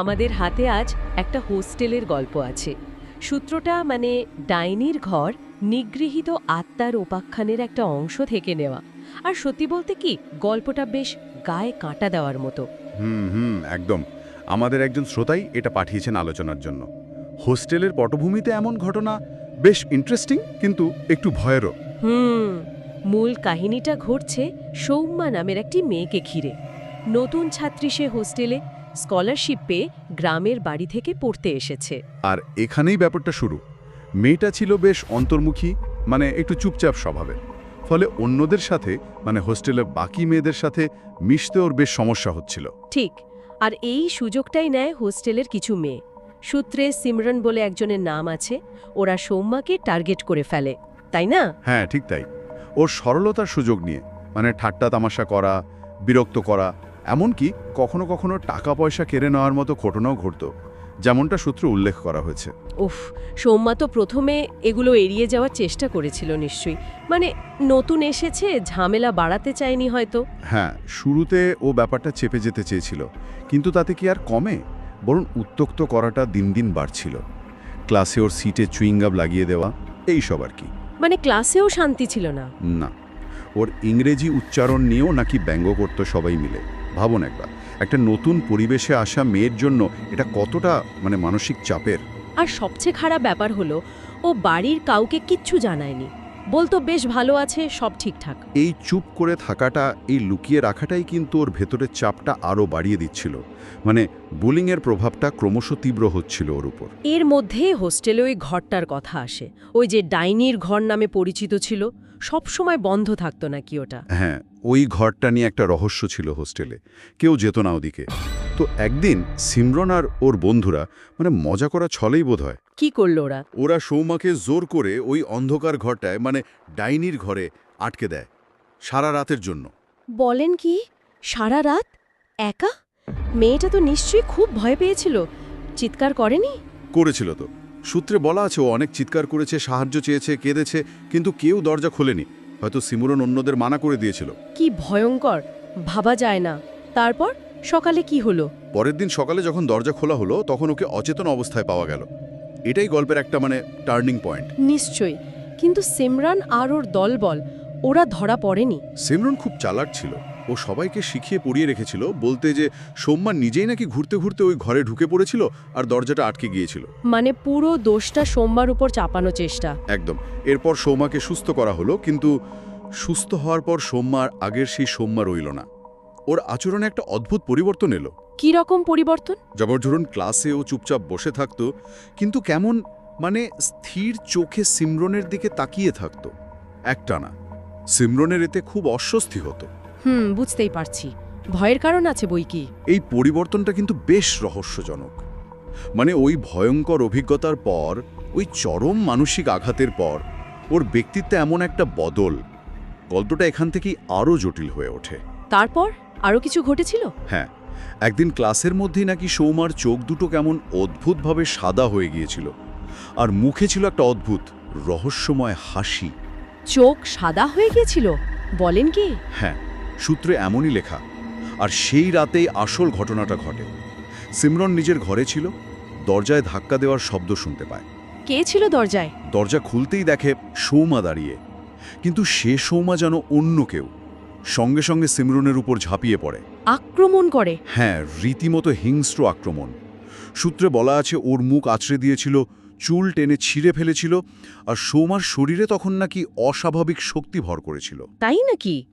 আমাদের হাতে আজ একটা হোস্টেলের গল্প আছে। সূত্রটা মানে ডাইনির ঘর নিগৃহীত আত্মার উপাখ্যানের একটা অংশ থেকে নেওয়া। আর সত্যি বলতে কি গল্পটা বেশ গায়ে কাঁটা দেওয়ার মতো। হুম হুম একদম। আমাদের একজন শ্রোতাই এটা পাঠিয়েছেন আলোচনার জন্য। হোস্টেলের পটভূমিতে এমন ঘটনা বেশ ইন্টারেস্টিং কিন্তু একটু ভয়েরও। হুম মূল কাহিনীটা ঘটছে সৌম্যা নামের একটি মেয়েকে ঘিরে। নতুন ছাত্রী সে হোস্টেলে স্কলারশিপ পেয়ে গ্রামের বাড়ি থেকে পড়তে এসেছে। আর এখানেই ব্যাপারটা শুরু। মেয়েটা ছিল বেশ অন্তর্মুখী মানে একটু চুপচাপ স্বভাবের। ফলে অন্যদের সাথে মানে হোস্টেলের বাকি মেয়েদের সাথে মিশতে ওর বেশ সমস্যা হচ্ছিল। ঠিক আর এই সুযোগটাই নেয় হোস্টেলের কিছু মেয়ে। সূত্রে সিমরন বলে একজনের নাম আছে ওরা সৌম্যাকে টার্গেট করে ফেলে তাই না? হ্যাঁ ঠিক তাই। ওর সরলতার সুযোগ নিয়ে মানে ঠাট্টা তামাশা করা বিরক্ত করা এমনকি কখনো কখনো টাকা পয়সা কেড়ে নেওয়ার মতো ঘটনাও ঘটত যেমনটা সূত্র উল্লেখ করা হয়েছে। উফ সৌম্যা তো প্রথমে এগুলো এড়িয়ে যাওয়ার চেষ্টা করেছিল নিশ্চয়ই। মানে নতুন এসেছে ঝামেলা বাড়াতে চায়নি হয়তো। হ্যাঁ শুরুতে ও ব্যাপারটা চেপে যেতে চেয়েছিল কিন্তু তাতে কি আর কমে? বরং উত্তক্ত করাটা দিন দিন বাড়ছিল। ক্লাসে ওর সিটে চুইংগাম লাগিয়ে দেওয়া এই সব আর কি। মানে ক্লাসেও শান্তি ছিল না? না ওর ইংরেজি উচ্চারণ নিয়েও নাকি ব্যঙ্গ করত সবাই মিলে। ভাবুন একবার একটা নতুন পরিবেশে আসা মেয়ের জন্য এটা কতটা মানে মানসিক চাপের? আর সবচেয়ে খারাপ ব্যাপার হলো ও বাড়ির কাউকে কিচ্ছু জানায়নি। বলতো বেশ ভালো আছে সব ঠিকঠাক। এই চুপ করে থাকাটা এই লুকিয়ে রাখাটাই কিন্তু ওর ভেতরের চাপটা আরও বাড়িয়ে দিচ্ছিল। মানে বুলিংয়ের প্রভাবটা ক্রমশ তীব্র হচ্ছিল ওর উপর। এর মধ্যে হোস্টেলে ওই ঘরটার কথা আসে। ওই যে ডাইনির ঘর নামে পরিচিত ছিল সব সময় বন্ধ থাকতো নাকি ওটা? হ্যাঁ ওই ঘরটা নিয়ে একটা রহস্য ছিল হোস্টেলে। কেউ যেত না ওদিকে। তো একদিন সিমরন আর ওর বন্ধুরা মানে মজা করা ছলেই বোধ হয় কি করল ওরা? ওরা সৌমাকে জোর করে ওই অন্ধকার ঘরটায় মানে ডাইনির ঘরে আটকে দেয় সারা রাতের জন্য। বলেন কি? সারা রাত? একা? মেয়েটা তো নিশ্চয়ই খুব ভয় পেয়েছিল। চিৎকার করেনি? করেছিল তো। সূত্রে বলা আছে ও অনেক চিৎকার করেছে সাহায্য চেয়েছে কেঁদেছে কিন্তু কেউ দরজা খোলেনি। হয়তো সিমুরন অন্যদের মানা করে দিয়েছিল। কি ভয়ঙ্কর ভাবা যায় না। তারপর? সকালে কি হলো? পরের দিন সকালে যখন দরজা খোলা হলো তখন ওকে অচেতন অবস্থায় পাওয়া গেল। এটাই গল্পের একটা মানে টার্নিং পয়েন্ট নিশ্চয়ই। কিন্তু সিমরান আর ওর দলবল ওরা ধরা পড়েনি। সিমরন খুব চালাক ছিল। ও সবাইকে শিখিয়ে পড়িয়ে রেখেছিল বলতে যে সোমমা নিজেই নাকি ঘুরতে ঘুরতে ওই ঘরে ঢুকে পড়েছিল আর দরজাটা আটকে গিয়েছিল। মানে পুরো দোষটা সোমবার উপর চাপানো চেষ্টা। একদম। এরপর সৌমাকে সুস্থ করা হলো কিন্তু সুস্থ হওয়ার পর সোমমার আগের সেই সোমমা রইল না। ওর আচরণে একটা অদ্ভুত পরিবর্তন এলো। কি রকম পরিবর্তন? যেমন ধরুন ক্লাসে ও চুপচাপ বসে থাকতো কিন্তু কেমন মানে স্থির চোখে সিমরনের দিকে তাকিয়ে থাকতো। একটানা। সিমরনের এতে খুব অস্বস্তি হতো। হুম বুঝতেই পারছি। ভয়ের কারণ আছে বই কি? এই পরিবর্তনটা কিন্তু বেশ রহস্যজনক। মানে ওই ভয়ঙ্কর অভিজ্ঞতার পর ওই চরম মানসিক আঘাতের পর ওর ব্যক্তিত্বে এমন একটা বদল গল্পটা এখান থেকেই আরও জটিল হয়ে ওঠে। তারপর? আরও কিছু ঘটেছিল? হ্যাঁ একদিন ক্লাসের মধ্যেই নাকি সৌমার চোখ দুটো কেমন অদ্ভুতভাবে সাদা হয়ে গিয়েছিল আর মুখে ছিল একটা অদ্ভুত রহস্যময় হাসি। চোখ সাদা হয়ে গিয়েছিল? বলেন কি? হ্যাঁ সূত্রে এমনই লেখা আর সেই রাতেই আসল ঘটনাটা ঘটে। সিমরন নিজের ঘরে ছিল দরজায় ধাক্কা দেওয়ার শব্দ শুনতে পায়। কে ছিল দরজায়? দরজা খুলতেই দেখে সৌমা দাঁড়িয়ে। কিন্তু সে সৌমা যেন অন্য কেউ। সঙ্গে সঙ্গে সিমরনের উপর ঝাঁপিয়ে পড়ে। আক্রমণ করে? হ্যাঁ রীতিমতো হিংস্র আক্রমণ। সূত্রে বলা আছে ওর মুখ আছড়ে দিয়েছিল চুল টেনে ছিঁড়ে ফেলেছিল আর সৌমার শরীরে তখন নাকি অস্বাভাবিক শক্তি ভর করেছিল। তাই নাকি?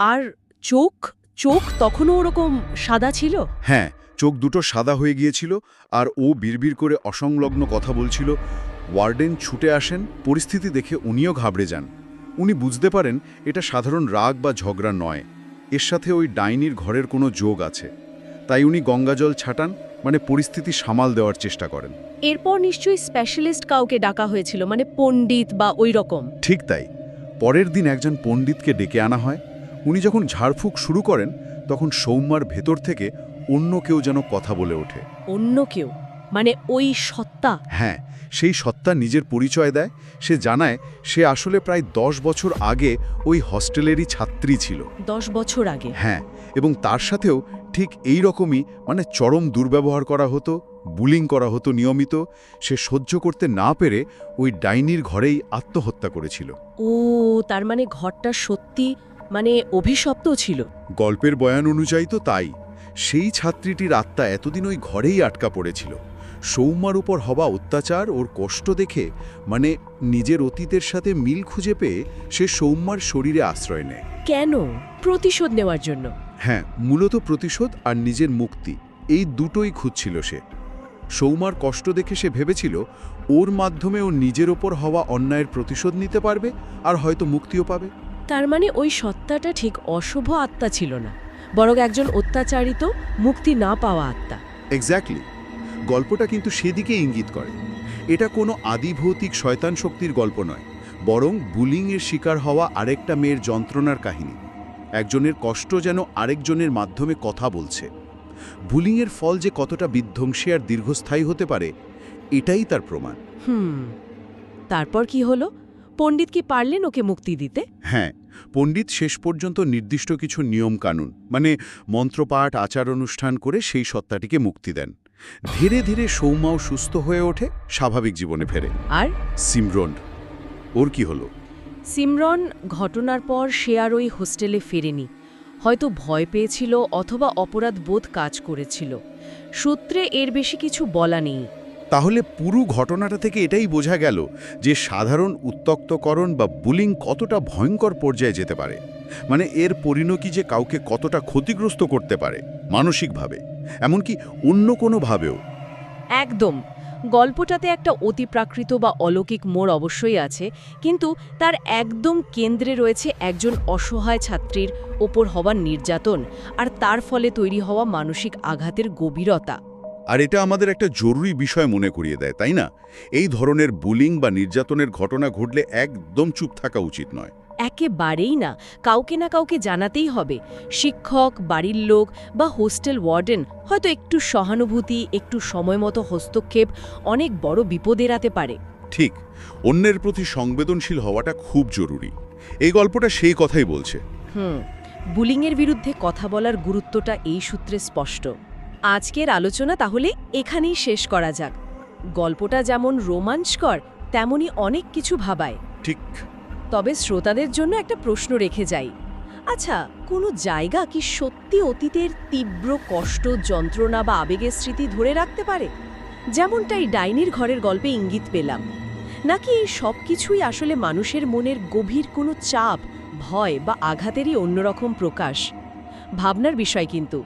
আর চোখ চোখ তখনও ওরকম সাদা ছিল? হ্যাঁ চোখ দুটো সাদা হয়ে গিয়েছিল আর ও বিড়বিড় করে অসংলগ্ন কথা বলছিল ওয়ার্ডেন ছুটে আসেন পরিস্থিতি দেখে উনিও ঘাবড়ে যান। উনি বুঝতে পারেন এটা সাধারণ রাগ বা ঝগড়া নয়। এর সাথে ওই ডাইনির ঘরের কোনো যোগ আছে। তাই উনি গঙ্গাজল ছাটান মানে পরিস্থিতি সামাল দেওয়ার চেষ্টা করেন। এরপর নিশ্চয়ই স্পেশালিস্ট কাউকে ডাকা হয়েছিল মানে পণ্ডিত বা ওই রকম ঠিক তাই। পরের দিন একজন পণ্ডিতকে ডেকে আনা হয়। উনি যখন ঝাড়ফুঁক শুরু করেন তখন সৌম্যার ভেতর থেকে অন্য কেউ যেন কথা বলে ওঠে। অন্য কেউ? মানে ওই সত্তা? হ্যাঁ সেই সত্তা নিজের পরিচয় দেয় সে জানায় সে আসলে প্রায় দশ বছর আগে ওই হস্টেলেরই ছাত্রী ছিল। দশ বছর আগে? হ্যাঁ এবং তার সাথেও ঠিক এই রকমই মানে চরম দুর্ব্যবহার করা হতো বুলিং করা হতো নিয়মিত সে সহ্য করতে না পেরে ওই ডাইনির ঘরেই আত্মহত্যা করেছিল। ও তার মানে ঘরটা সত্যি মানে অভিশপ্ত ছিল। গল্পের বয়ান অনুযায়ী তো তাই। সেই ছাত্রীটির আত্মা এতদিন ওই ঘরেই আটকা পড়েছিল। সৌম্যার উপর হওয়া অত্যাচার ওর কষ্ট দেখে মানে নিজের অতীতের সাথে মিল খুঁজে পেয়ে সে সৌম্যার শরীরে আশ্রয় নেয়। কেন? প্রতিশোধ নেওয়ার জন্য। হ্যাঁ মূলত প্রতিশোধ আর নিজের মুক্তি এই দুটোই খুঁজছিল সে। সৌমার কষ্ট দেখে সে ভেবেছিল ওর মাধ্যমে ও নিজের ওপর হওয়া অন্যায়ের প্রতিশোধ নিতে পারবে আর হয়তো মুক্তিও পাবে। তার মানে ওই সত্তাটা ঠিক অশুভ আত্মা ছিল না বরং একজন অত্যাচারিত মুক্তি না পাওয়া আত্মা। এক্স্যাক্টলি গল্পটা কিন্তু সেদিকে ইঙ্গিত করে। এটা কোনো আদিভৌতিক শয়তান শক্তির গল্প নয় বরং বুলিংয়ের শিকার হওয়া আরেকটা মেয়ের যন্ত্রণার কাহিনী। একজনের কষ্ট যেন আরেকজনের মাধ্যমে কথা বলছে। বুলিংয়ের ফল যে কতটা বিধ্বংসী আর দীর্ঘস্থায়ী হতে পারে এটাই তার প্রমাণ। হুম তারপর কি হলো? পণ্ডিত কি পারলেন ওকে মুক্তি দিতে? হ্যাঁ পণ্ডিত শেষ পর্যন্ত নির্দিষ্ট কিছু নিয়ম কানুন মানে মন্ত্রপাঠ আচার অনুষ্ঠান করে সেই সত্তাটিকে মুক্তি দেন। ধীরে ধীরে সৌমাও সুস্থ হয়ে ওঠে স্বাভাবিক জীবনে ফেরে। আর? সিমরন ওর কি হলো? সিমরন ঘটনার পর সে আর ওই হোস্টেলে ফেরেনি। হয়তো ভয় পেয়েছিল অথবা অপরাধ বোধ কাজ করেছিল। সূত্রে এর বেশি কিছু বলা নেই। তাহলে পুরো ঘটনাটা থেকে এটাই বোঝা গেল যে সাধারণ উত্তক্তকরণ বা বুলিং কতটা ভয়ঙ্কর পর্যায়ে যেতে পারে। মানে এর পরিণতি যে কাউকে কতটা ক্ষতিগ্রস্ত করতে পারে, মানসিকভাবে, এমনকি অন্য কোনোভাবেও। একদম। গল্পটাতে একটা অতিপ্রাকৃত বা অলৌকিক মোড় অবশ্যই আছে, কিন্তু তার একদম কেন্দ্রে রয়েছে একজন অসহায় ছাত্রীর ওপর হওয়া নির্যাতন আর তার ফলে তৈরি হওয়া মানসিক আঘাতের গভীরতা। আর এটা আমাদের একটা জরুরি বিষয় মনে করিয়ে দেয় তাই না? এই ধরনের বুলিং বা নির্যাতনের ঘটনা ঘটলে একদম চুপ থাকা উচিত নয়। একেবারেই না কাউকে না কাউকে জানাতেই হবে। শিক্ষক বাড়ির লোক বা হোস্টেল ওয়ার্ডেন হয়তো একটু সহানুভূতি একটু সময়মতো হস্তক্ষেপ অনেক বড় বিপদ এড়াতে পারে। ঠিক অন্যের প্রতি সংবেদনশীল হওয়াটা খুব জরুরি। এই গল্পটা সেই কথাই বলছে। হুম বুলিংয়ের বিরুদ্ধে কথা বলার গুরুত্বটা এই সূত্রে স্পষ্ট। আজকের আলোচনা তাহলে এখানেই শেষ করা যাক। গল্পটা যেমন রোমাঞ্চকর তেমনি অনেক কিছু ভাবায়। ঠিক। তবে শ্রোতাদের জন্য একটা প্রশ্ন রেখে যাই। আচ্ছা কোনো জায়গা কি সত্যি অতীতের তীব্র কষ্ট যন্ত্রণা বা আবেগের স্মৃতি ধরে রাখতে পারে? যেমনটাই ডাইনির ঘরের গল্পে ইঙ্গিত পেলাম। নাকি এই সব কিছুই আসলে মানুষের মনের গভীর কোনো চাপ ভয় বা আঘাতেরই অন্যরকম প্রকাশ? ভাবনার বিষয় কিন্তু।